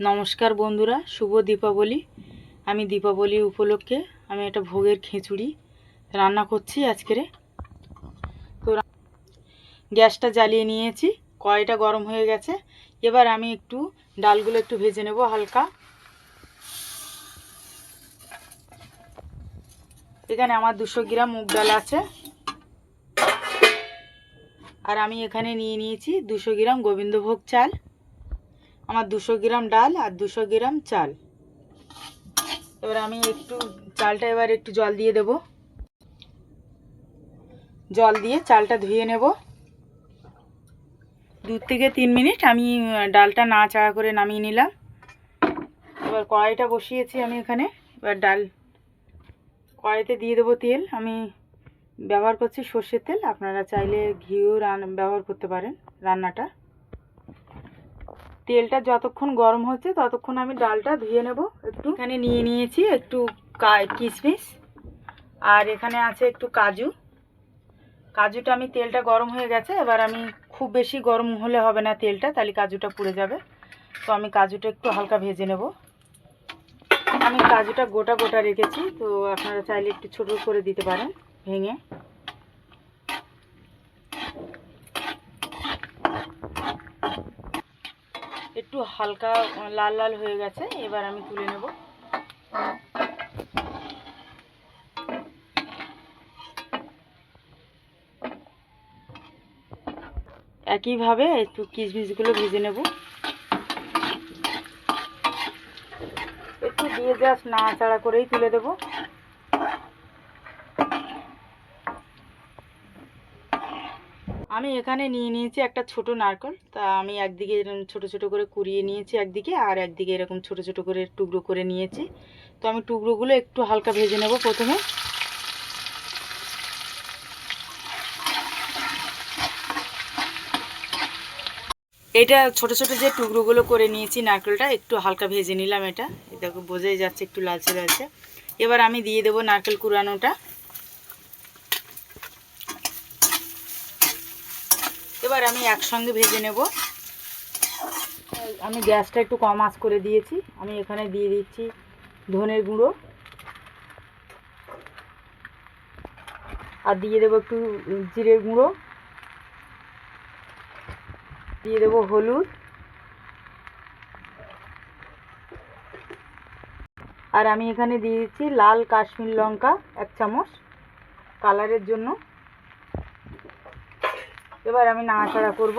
নমস্কার বন্ধুরা, শুভ দীপাবলি। আমি দীপাবলি উপলক্ষে আমি একটা ভোগের খিচুড়ি রান্না করছি আজকেরে। তো গ্যাসটা জ্বালিয়ে নিয়েছি, কড়াইটা গরম হয়ে গেছে। এবার আমি একটু ডালগুলো একটু ভেজে নেব হালকা। এখানে আমার দুশো গ্রাম মুগ ডাল আছে। আর আমি এখানে নিয়ে নিয়েছি দুশো গ্রাম গোবিন্দভোগ চাল। আমার দুশো গ্রাম ডাল আর দুশো গ্রাম চাল। এবার আমি একটু চালটা এবার একটু জল দিয়ে দেব। জল দিয়ে চালটা ধুয়ে নেব। দু থেকে তিন মিনিট আমি ডালটা না নাড়াচাড়া করে নামিয়ে নিলাম। এবার কড়াইটা বসিয়েছি আমি এখানে। এবার ডাল, কড়াইতে দিয়ে দেবো তেল। আমি ব্যবহার করছি সর্ষের তেল। আপনারা চাইলে ঘিও রান, ব্যবহার করতে পারেন রান্নাটা। তেলটা যতক্ষণ গরম হচ্ছে ততক্ষণ আমি ডালটা ধুয়ে নেব একটু। এখানে নিয়ে নিয়েছি একটু কিশমিশ। আর এখানে আছে একটু কাজু। কাজুটা আমি, তেলটা গরম হয়ে গেছে, এবার আমি খুব বেশি গরম হলে হবে না তেলটা, তাহলে কাজুটা পুড়ে যাবে। তো আমি কাজুটা একটু হালকা ভেজে নেব। আমি কাজুটা গোটা গোটা রেখেছি, তো আপনারা চাইলে একটু ছোটো করে দিতে পারেন ভেঙে। একটু হালকা লাল লাল হয়ে গেছে, এবার আমি তুলে নেব। একইভাবে একটু কিশমিশগুলো ভেজে নেব। একটু দিয়ে জাস্ট নাড়াচাড়া করেই তুলে দেব। আমি এখানে নিয়ে নিয়েছি একটা ছোট নারকেল। তা আমি একদিকে এরকম ছোট ছোট করে কুড়িয়ে নিয়েছি একদিকে, আর একদিকে এরকম ছোট ছোট করে টুকরো করে নিয়েছি। তো আমি টুকরোগুলো একটু হালকা ভেজে নেব প্রথমে। এটা ছোট ছোট যে টুকরোগুলো করে নিয়েছি নারকেলটা, একটু হালকা ভেজে নিলাম এটা। দেখো, বোঝাই যাচ্ছে একটু লালচে লালচে। এবার আমি দিয়ে দেবো নারকেল কুড়ানোটা। এবার আমি একসঙ্গে ভেজে নেব। আমি গ্যাসটা একটু কম আঁচ করে দিয়েছি। আমি এখানে দিয়ে দিচ্ছি ধনের গুঁড়ো। আর দিয়ে দেবো একটু জিরের গুঁড়ো। দিয়ে দেবো হলুদ। আর আমি এখানে দিয়ে দিচ্ছি লাল কাশ্মীর লঙ্কা এক চামচ। কালারের জন্য। এবার আমি নাড়াচাড়া করব।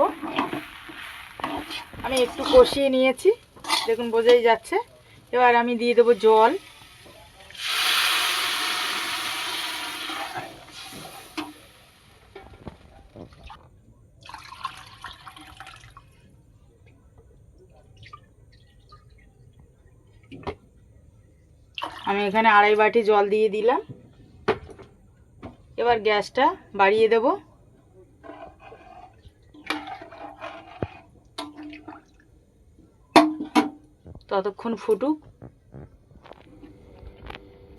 আমি একটু কষিয়ে নিয়েছি, দেখুন বোঝাই যাচ্ছে। এবার আমি দিয়ে দেবো জল। আমি এখানে আড়াই বাটি জল দিয়ে দিলাম। এবার গ্যাসটা বাড়িয়ে দেবো। ততক্ষণ ফুটুক।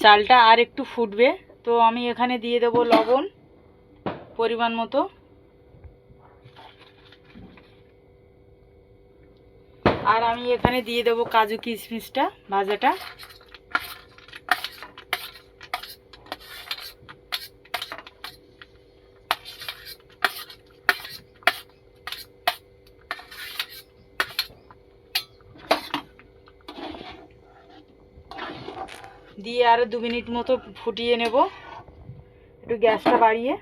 চালটা আর একটু ফুটবে। তো আমি এখানে দিয়ে দেব লবণ, পরিমাণ মতো। আর আমি এখানে দিয়ে দেব কাজু কিশমিশটা, ভাজাটা। দিয়ে আরও দু মিনিট মতো ফুটিয়ে নেব। একটু গ্যাসটা বাড়িয়ে।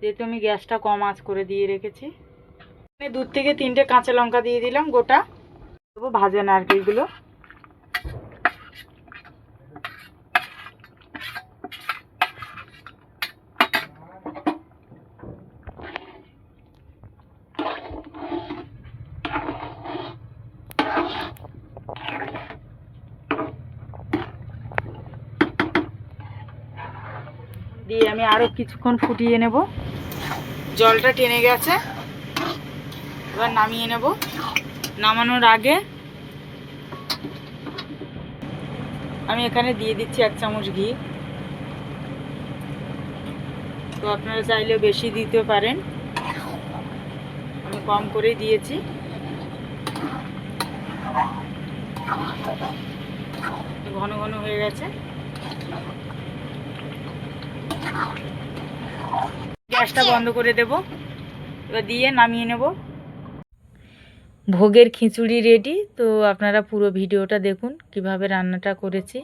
যেহেতু আমি গ্যাসটা কম আঁচ করে দিয়ে রেখেছি। দুধ থেকে তিনটে কাঁচা লঙ্কা দিয়ে দিলাম গোটা। দেবো ভাজা নারকেলগুলো। দিয়ে আমি আরও কিছুক্ষণ ফুটিয়ে নেব। জলটা টেনে গেছে। এবার নামিয়ে নেব। নামানোর আগে আমি এখানে দিয়ে দিচ্ছি এক চামচ ঘি। তো আপনারা চাইলে বেশি দিতে পারেন। আমি কম করেই দিয়েছি। ঘন ঘন হয়ে গেছে। গ্যাসটা বন্ধ করে দেব। এবার দিয়ে নামিয়ে নেব। ভোগের খিচুড়ি রেডি তো আপনারা পুরো ভিডিওটা দেখুন, কীভাবে রান্নাটা করেছি।